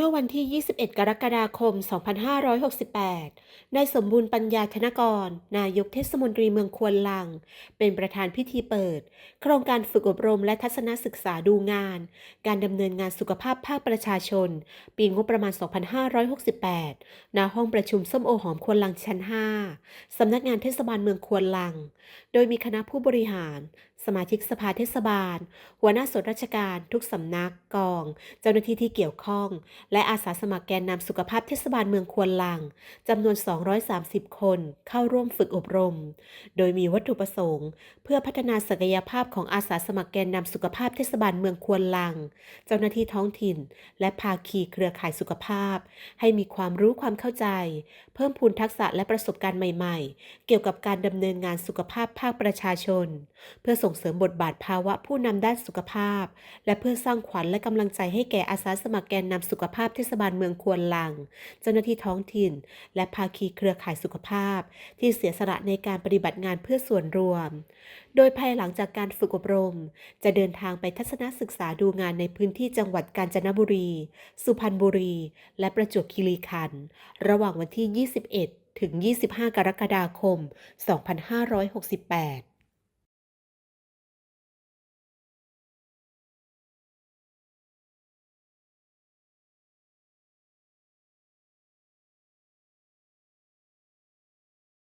เมื่อวันที่ 21 กรกฎาคม 2568 นายสมบูรณ์ปัญญาธนกร นายกเทศมนตรีเมืองควนลัง เป็นประธานพิธีเปิด โครงการฝึกอบรมและทัศนศึกษาดูงาน การดำเนินงานสุขภาพภาคประชาชน ปีงบประมาณ 2568 ณ ห้องประชุมส้มโอหอมควนลังชั้น 5 สำนักงานเทศบาลเมืองควนลัง โดยมีคณะผู้บริหาร สมาชิกสภาเทศบาล หัวหน้าส่วนราชการ ทุกสำนักกอง เจ้าหน้าที่ที่เกี่ยวข้อง และอาสาสมัครแกนนำสุขภาพเทศบาลเมืองควนลังจำนวน 230 คนเข้าร่วมฝึกอบรม โดยมีวัตถุประสงค์ เพื่อพัฒนาศักยภาพของอาสาสมัครแกนนำสุขภาพเทศบาลเมืองควนลัง เจ้าหน้าที่ท้องถิ่น และภาคีเครือข่ายสุขภาพ ให้มีความรู้ความเข้าใจ เพิ่มพูนทักษะและประสบการณ์ใหม่ ๆ เกี่ยวกับการดำเนินงานสุขภาพภาคประชาชน เพื่อส่งเสริมบทบาทภาวะผู้นำด้านสุขภาพ และเพื่อสร้างขวัญและกำลังใจให้แก่อาสาสมัครแกนนำสุขภาพเทศบาลเมืองควนลัง เจ้าหน้าที่ท้องถิ่น และภาคีเครือข่ายสุขภาพ ที่เสียสละในการปฏิบัติงานเพื่อส่วนรวม โดยภายหลังจากการฝึกอบรม จะเดินทางไปทัศนศึกษาดูงานในพื้นที่จังหวัดกาญจนบุรี สุพรรณบุรี และประจวบคีรีขันธ์ระหว่างวันที่ 21 ถึง 25 กรกฎาคม 2568